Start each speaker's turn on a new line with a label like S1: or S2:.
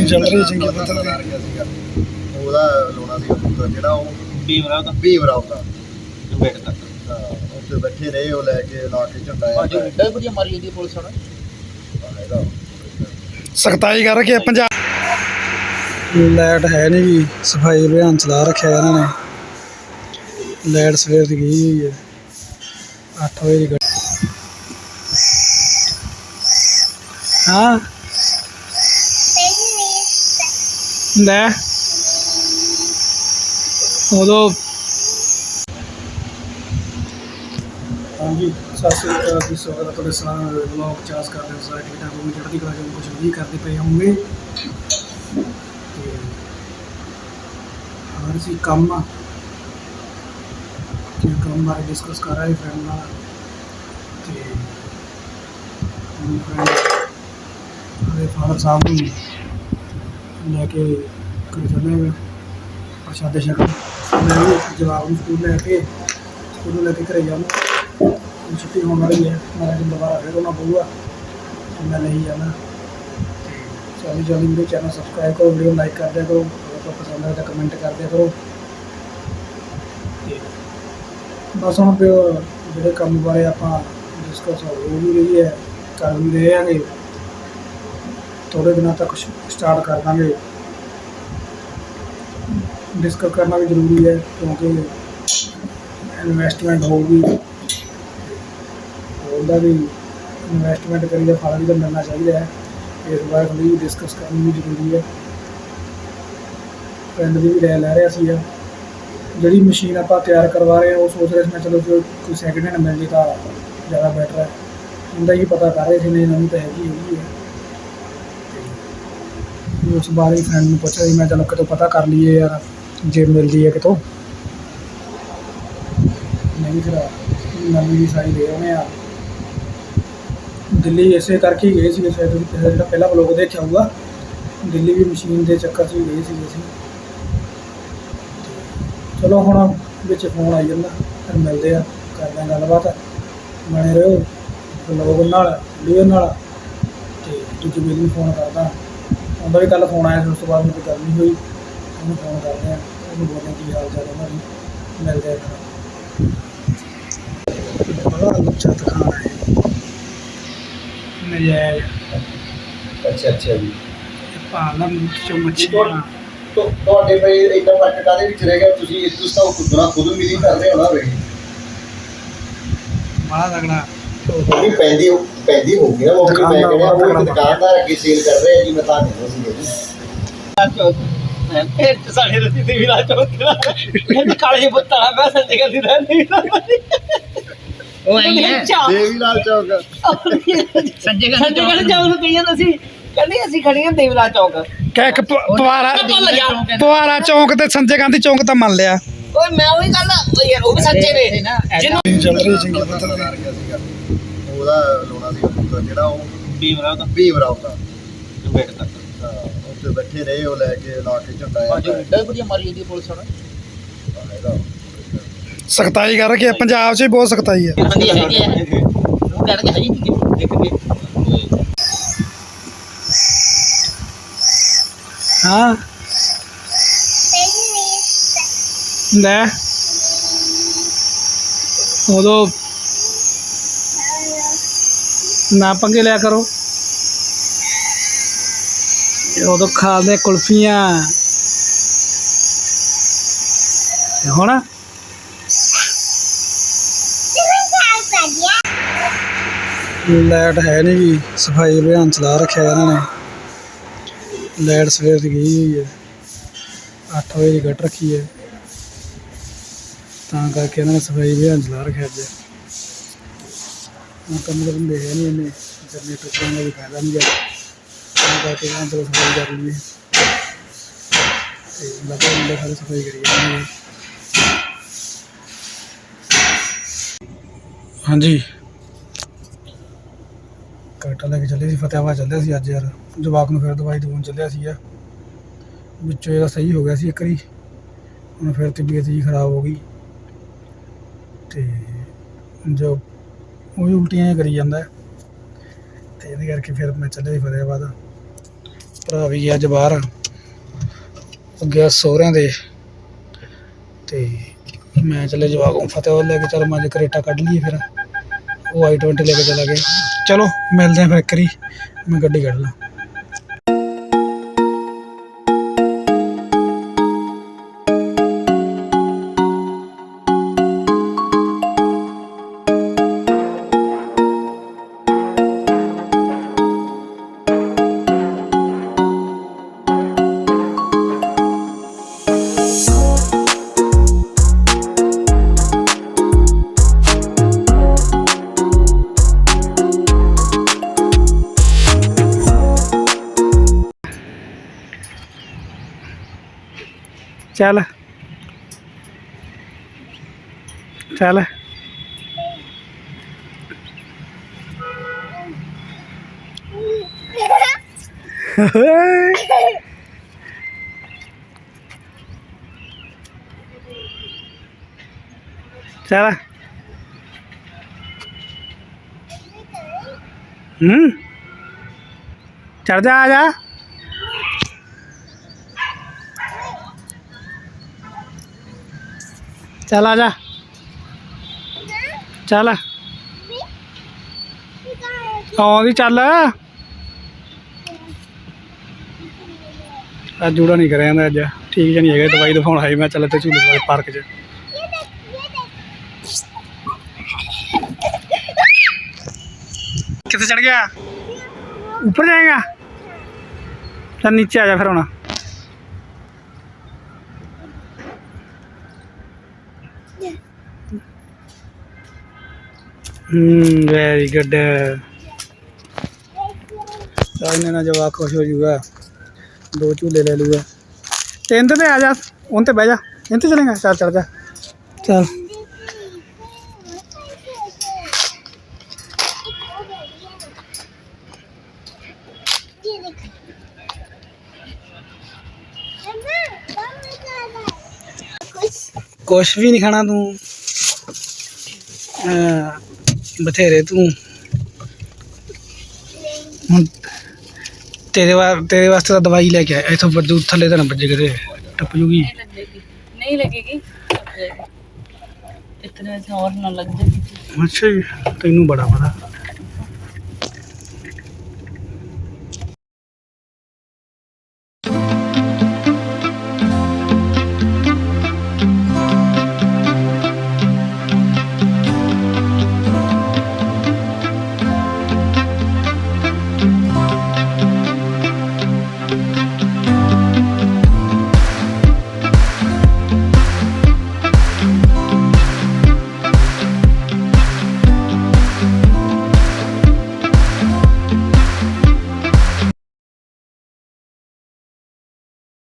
S1: ਚੱਲ ਰਹੀ ਚੰਗੀ ਪੱਧਰ
S2: ਪਤਾ
S1: ਦੀ
S2: ਉਹਦਾ ਲਾਉਣਾ ਸੀ ਪੁੱਤਰ ਜਿਹੜਾ ਉਹ
S3: ਭੀਮਰਾਵ ਦਾ?
S2: ਭੀਮ ਰਾਓ ਦਾ।
S3: ਵੇਟ ਤੱਕ
S2: ਉੱਥੇ ਬੈਠੇ ਰਹੇ ਉਹ ਲੈ ਕੇ ਲਾ ਕੇ ਝੰਡਾ ਆ
S3: ਅੱਜ ਏਡਾ ਵਧੀਆ ਮਾਰੀ ਜਾਂਦੀ ਪੁਲਿਸ ਹੁਣ।
S1: ਸਖਤਾਈ ਕਰ ਰੱਖੀ ਹੈ ਪੰਜਾਬ। ਲਾਈਟ ਹੈ ਨਹੀਂ ਜੀ ਸਫ਼ਾਈ ਅਭਿਆਨ ਚਲਾ ਰੱਖਿਆ ਇਹਨਾਂ ਨੇ। ਲਾਈਟ ਸਵੇਰ ਦੀ ਗਈ ਹੋਈ ਹੈ 8 ਵਜੇ ਦੀ ਗੱਡੀ ਹਾਂ? ਲੈ ਉਦੋਂ ਹਾਂਜੀ, ਸਤਿ ਸ੍ਰੀ ਅਕਾਲ ਜੀ, ਸਵਾਗਤ ਹੈ ਤੁਹਾਡੇ ਸਾਰਿਆਂ ਦਾ। ਵਲੌਗ ਚਾਸ ਕਰਦੇ ਸਾਰੇ ਠੀਕ ਠਾਕ ਚੜ੍ਹਦੀ ਕਲਾ ਚ ਕੁਝ ਵੀ ਕਰਦੇ ਪਏ ਹੋਣਗੇ ਹਰ ਸੀ ਕੰਮ? ਆ ਤੇ ਕੰਮ ਬਾਰੇ ਡਿਸਕਸ ਕਰ ਰਹੇ ਫਰੈਂਡ ਨਾਲ। ਤੇ ਫਰੈਂਡ ਫਾਦਰ ਸਾਹਿਬ ਨੂੰ ਲੈ ਕੇ ਘਰ ਚੱਲੇ ਹੋਏ ਪ੍ਰਸ਼ਾਦੇ ਛਕਣ ਮੈਂ ਵੀ ਜਵਾਬ ਨੂੰ ਸਕੂਲ ਲੈ ਕੇ, ਸਕੂਲ ਲੈ ਕੇ ਘਰੇ ਜਾਣਾ ਛੁੱਟੀ ਹੋਣ ਵਾਲੀ ਹੈ, ਮੈਂ ਅੱਜ ਦੁਬਾਰਾ ਫਿਰ ਉਹਨਾਂ ਪਊਗਾ। ਮੈਂ ਨਹੀਂ ਜਾਣਾ। ਚਾਲੀ ਚਾਲੀ ਮੇਰੇ ਚੈਨਲ ਸਬਸਕ੍ਰਾਈਬ ਕਰੋ ਵੀਡੀਓ ਲਾਈਕ ਕਰ ਦਿਆ ਕਰੋ। ਅਗਰ ਪਸੰਦ ਆਇਆ ਤਾਂ ਕਮੈਂਟ ਕਰ ਦਿਆ ਕਰੋ। ਬਸ ਹੁਣ ਫਿਰ ਜਿਹੜੇ ਕੰਮ ਬਾਰੇ ਆਪਾਂ ਡਿਸਕਸ ਹੋ ਵੀ ਰਹੀ ਹੈ, ਕਰ ਵੀ ਰਹੇ ਆਂਗੇ ਥੋੜੇ ਦਿਨਾਂ ਤੱਕ ਸਟਾਰਟ ਕਰ ਦਾਂਗੇ। ਡਿਸਕਸ ਕਰਨਾ ਵੀ ਜ਼ਰੂਰੀ ਹੈ ਕਿਉਂਕਿ ਇਨਵੈਸਟਮੈਂਟ ਹੋਊਗੀ। ਉਹਦਾ ਵੀ ਇਨਵੈਸਟਮੈਂਟ ਕਰੀ ਦਾ ਫਲ ਵੀ ਤਾਂ ਮਿਲਣਾ ਚਾਹੀਦਾ ਹੈ। ਇਸ ਬਾਰੇ ਥੋੜ੍ਹੀ ਡਿਸਕਸ ਕਰਨੀ ਵੀ ਜ਼ਰੂਰੀ ਹੈ। ਪਿੰਡ ਦੀ ਵੀ ਲੈ ਲੈ ਰਿਹਾ ਸੀ ਜਿਹੜੀ ਮਸ਼ੀਨ ਆਪਾਂ ਤਿਆਰ ਕਰਵਾ ਰਹੇ ਹਾਂ, ਉਹ ਸੋਚ ਰਹੇ ਸੀ ਮੈਂ ਚਲੋ ਜੋ ਕੋਈ ਸੈਕਿੰਡ ਹੈਂਡ ਮਿਲ ਜੇ ਤਾਂ ਜ਼ਿਆਦਾ ਬੈਟਰ ਹੈ। ਉਹਦਾ ਹੀ ਪਤਾ ਕਰ ਰਹੇ ਸੀ ਨਹੀਂ ਨਵੀਂ ਤਾਂ ਹੈਗੀ ਹੈਗੀ ਹੈ। ਤੇ ਉਸ ਬਾਰੇ ਫਰੈਂਡ ਨੂੰ ਪੁੱਛਿਆ ਸੀ ਮੈਂ ਚਲੋ ਕਿਤੋਂ ਪਤਾ ਕਰ ਲਈਏ ਯਾਰ। ਜੇ ਮਿਲਦੀ ਹੈ ਕਿਤੋਂ। ਨਹੀਂ ਫਿਰ ਨਵੀਂ ਦੀ ਸਾਈ ਦੇ ਆਉਣੇ ਆ। ਦਿੱਲੀ ਇਸੇ ਕਰਕੇ ਹੀ ਗਏ ਸੀ ਸ਼ਾਇਦ ਤੁਸੀਂ ਜਿਹੜਾ ਪਹਿਲਾ ਬਲੌਗ ਦੇਖਿਆ ਹੋਊਗਾ। ਦਿੱਲੀ ਵੀ ਮਸ਼ੀਨ ਦੇ ਚੱਕਰ 'ਚ ਗਏ ਸੀ ਅਸੀਂ। ਚਲੋ ਹੁਣ ਵਿੱਚ ਫੋਨ ਆਈ ਜਾਂਦਾ, ਫਿਰ ਮਿਲਦੇ ਆ, ਕਰਦੇ ਆ ਗੱਲਬਾਤ। ਬਣੇ ਰਹੋ ਬਲੌਗ ਨਾਲ, ਵੀਡੀਓ ਨਾਲ। ਤੇ ਦੂਜੇ ਮੇਲ ਫੋਨ ਕਰਦਾ। ਉਹਦਾ ਵੀ ਕੱਲ ਫੋਨ ਆਇਆ ਸੀ, ਉਸ ਤੋਂ ਬਾਅਦ ਮੇਰੀ ਗੱਲ ਨਹੀਂ ਹੋਈ। ਉਹਨੂੰ ਫੋਨ ਕਰਦੇ ਆ। ਉਹਨੂੰ ਬੋਲਦੇ ਕੀ ਹਾਲ ਚਾਲ ਉਹਨਾਂ ਦੀ ਮਿਲਦੇ ਆ ਬੜਾ ਲੁੱਚਾ ਦਿਖਾਣਾ ਹੈ ਨਜਾਇਜ਼।
S2: ਅੱਛਾ ਅੱਛਾ ਜੀ।
S1: ਪਾਲਮ ਚੋਂ ਮੱਛੀਆਂ
S2: ਤੋ ਤੁਹਾਡੇ ਬਈ ਇੰਨਾ ਫ਼ਰਕ ਕਾਦੇ ਵਿੱਚ ਰਹਿ ਗਿਆ? ਤੁਸੀਂ ਇਸ ਤੋਂ ਖੁਦ ਨਾਲ ਖੁਦ ਮਿਲੀ ਕਰਦੇ ਹੋਣਾ ਵੇ
S1: ਬੜਾ ਤਗੜਾ।
S2: ਉਹਦੀ ਪੈਂਦੀ ਪੈਂਦੀ ਹੋ ਗਈ ਨਾ ਉਹ ਵੀ ਮੈਂ ਕਹਿੰਦਾ ਉਹ ਇੱਕ ਦੁਕਾਨਦਾਰ ਅੱਗੇ ਸੇਲ ਕਰ ਰਿਹਾ ਜੀ ਮੈਂ ਤਾਂ ਨਹੀਂ ਸੀ ਜੀ।
S3: ਫਿਰ ਤੇ ਸਾਡੇ ਰਤੀ ਤੇ ਵੀ ਲਾ ਚੌਂਕਦਾ ਇਹ ਕਾਲੇ ਬੁੱਤਾ ਮੈਂ ਸੰਜੇ ਕਰਦੀ ਰਹਿੰਦੀ ਉਹ ਆਈ ਹੈ।
S2: ਦੇਵੀ ਲਾਲ ਚੌਕ।
S3: ਸੰਜੇ ਕਰ ਸੰਜੇ ਕਰ ਜਾਉਂ ਨੂੰ ਕਹੀਆਂ ਅਸੀਂ ਕਹਿੰਦੇ ਅਸੀਂ ਖੜੀਆਂ ਦੇਵਲਾ ਚੌਕ।
S1: ਕਹਿ ਇੱਕ ਪ- ਪਵਾਰਾ ਪਵਾਰਾ ਚੌਂਕ ਤੇ ਸੰਜੇ ਗਾਂਧੀ ਚੌਂਕ ਤਾਂ ਮੰਨ ਲਿਆ।
S3: ਓਏ ਮੈਂ ਉਹੀ ਗੱਲ ਓਏ ਯਾਰ ਉਹ ਵੀ ਸੱਚੇ ਨੇ। ਜਿਹਨੂੰ
S1: ਚੱਲ ਰਹੀ
S2: ਉਹਦਾ ਸੀ ਜਿਹੜਾ ਉਹ
S3: ਦਾ।
S2: ਭੀਮ ਰਾਓ ਦਾ।
S3: ਵੇਟ ਤੱਕ
S2: ਹਾਂ, ਉੱਥੇ ਬੈਠੇ ਰਹੇ ਉਹ ਲੈ ਕੇ ਲਾ ਕੇ ਝੰਡਾ ਆ
S3: ਅੱਜ ਏਡਾ ਵਧੀਆ ਮਾਰੀ ਜਾਂਦੀ ਪੁਲਿਸ ਹੁਣ
S2: ਇਹਦਾ
S1: ਸਖਤਾਈ ਕਰ ਰੱਖੀ ਹੈ ਪੰਜਾਬ 'ਚ ਵੀ ਬਹੁਤ ਸਖਤਾਈ ਹੈ
S3: ਹਾਂਜੀ ਹੈਗੀ ਹੈ ਉਹ ਕਹਿਣਗੇ ਹੈ ਹੀ ਨਹੀਂ ਦੇਖ ਕੇ।
S1: ਹਾਂ। ਲੈ। ਉਦੋਂ ਨਾ ਪੰਗੇ ਲਿਆ ਕਰੋ। ਇਹ ਉਦੋਂ ਖਾਦੇ ਕੁਲਫੀਆਂ। ਤੇ ਹੁਣ? ਲਾਈਟ ਹੈ ਨਹੀਂ ਜੀ ਸਫ਼ਾਈ ਅਭਿਆਨ ਚਲਾ ਰੱਖਿਆ ਇਹਨਾਂ ਨੇ। ਲਾਈਟ ਸਵੇਰ ਦੀ ਗਈ ਹੋਈ ਹੈ 8 ਵਜੇ ਦੀ ਕੱਟ ਰੱਖੀ ਹੈ। ਤਾਂ ਕਰਕੇ ਇਹਨਾਂ ਨੇ ਸਫ਼ਾਈ ਅਭਿਆਨ ਚਲਾ ਰੱਖਿਆ ਅੱਜ। ਕੰਮ ਕਰਨ ਦੇ ਹੈ ਨਹੀਂ ਇਹਨੇ ਜਨਰੇਟਰ ਚਲਾਉਣ ਦਾ ਵੀ ਫਾਇਦਾ ਨਹੀਂ ਹੈ ਕਰਕੇ ਇਹਨਾਂ ਚਲੋ ਸਫ਼ਾਈ ਕਰ ਲਈਏ। ਤੇ ਲੱਗੇ ਮੁੰਡੇ ਸਾਰੇ ਸਫ਼ਾਈ ਕਰੀ ਜਾਂਦੇ ਹਾਂਜੀ। ਕਾਟਾ ਲੈ ਕੇ ਚੱਲੇ ਸੀ ਫਤਿਆਬਾਦ ਚੱਲੇ ਸੀ ਅੱਜ ਯਾਰ। ਜਵਾਕ ਨੂੰ ਫਿਰ ਦਵਾਈ ਦਵਾਉਣ ਚੱਲਿਆ ਸੀ ਯਾਰ। ਵਿੱਚੋਂ ਇਹਦਾ ਸਹੀ ਹੋ ਗਿਆ ਸੀ ਇੱਕ ਵਾਰੀ। ਹੁਣ ਫਿਰ ਤਬੀਅਤ ਜੀ ਖਰਾਬ ਹੋ ਗਈ। ਤੇ ਜੋ ਉਹ ਉਲਟੀਆਂ ਕਰੀ ਜਾਂਦਾ। ਤੇ ਇਹਦੇ ਕਰਕੇ ਫਿਰ ਮੈਂ ਚੱਲਿਆ ਸੀ ਫਤਿਆਬਾਦ। ਭਰਾ ਵੀ ਗਿਆ ਅੱਜ ਬਾਹਰ ਉਹ ਗਿਆ ਸੋਹਰਿਆਂ ਦੇ। ਤੇ ਮੈਂ ਚੱਲੇ ਜਵਾਕ ਨੂੰ ਫਤਿਹ ਲੈ ਕੇ ਚੱਲ, ਮੈਂ ਕਰੇਟਾ ਕੱਢ ਲਈਏ ਫਿਰ। ਉਹ ਆਈ 20 ਲੈ ਕੇ ਚਲਾ ਗਿਆ। ਚਲੋ, ਮਿਲਦੇ ਆ ਫਿਰ ਕਰੀ ਮੈਂ ਗੱਡੀ ਕੱਢ ਲਾਂ। ਚੱਲ ਚੱਲ ਚੱਲ ਹੂੰ ਚੜ ਜਾ ਆ ਜਾ। ਚੱਲ। ਆ ਜਾ ਚੱਲ। ਅੱਜ ਜੂੜਾ ਨਹੀਂ ਕਰਿਆ ਜਾਂਦਾ ਅੱਜ। ਠੀਕ ਨਹੀਂ ਹੈਗਾ, ਦਵਾਈ ਦਿਖਾਉਣ ਆਈ ਮੈਂ ਚੱਲ ਤੇ ਝੂਲੇ ਵਾਲੇ ਪਾਰਕ 'ਚ। ਕਿੱਥੇ ਚੜ ਗਿਆ? ਉੱਪਰ ਜਾਏਗਾ? ਚੱਲ ਨੀਚੇ ਆ ਜਾ ਫਿਰ ਹੁਣ। ਵੈਰੀ ਗੁੱਡ ਇਹਨੇ ਨਾ ਜਵਾਕ ਖੁਸ਼ ਹੋ ਜਾਊਗਾ ਦੋ ਝੂਲੇ ਲੈ ਲੂਗਾ। ਤੇ ਇਹਦੇ ਤੇ ਆ ਜਾ ਉਹਨ ਤੇ ਬਹਿ ਜਾ। ਇਹਦੇ ਤੇ ਚਲੇਗਾ, ਚੱਲ ਚੜ ਜਾ। ਚੱਲ। ਕੁਛ ਵੀ ਨਹੀਂ ਖਾਣਾ ਤੂੰ। ਬਥੇਰੇ ਤੂੰ ਹੁਣ ਤੇਰੇ ਵਾ ਤੇਰੇ ਵਾਸਤੇ ਤਾਂ ਦਵਾਈ ਲੈ ਕੇ ਆਇਆ ਇਥੋਂ ਵੱਜੂ ਥੱਲੇ ਤਾਂ ਨਾ ਵੱਜੇ ਕਿਤੇ ਟੱਪ ਜੂਗੀ
S3: नहीं लगेगी इतने से और ना लग जाएगी
S1: ਅੱਛਾ ਜੀ ਤੈਨੂੰ ਬੜਾ ਪਤਾ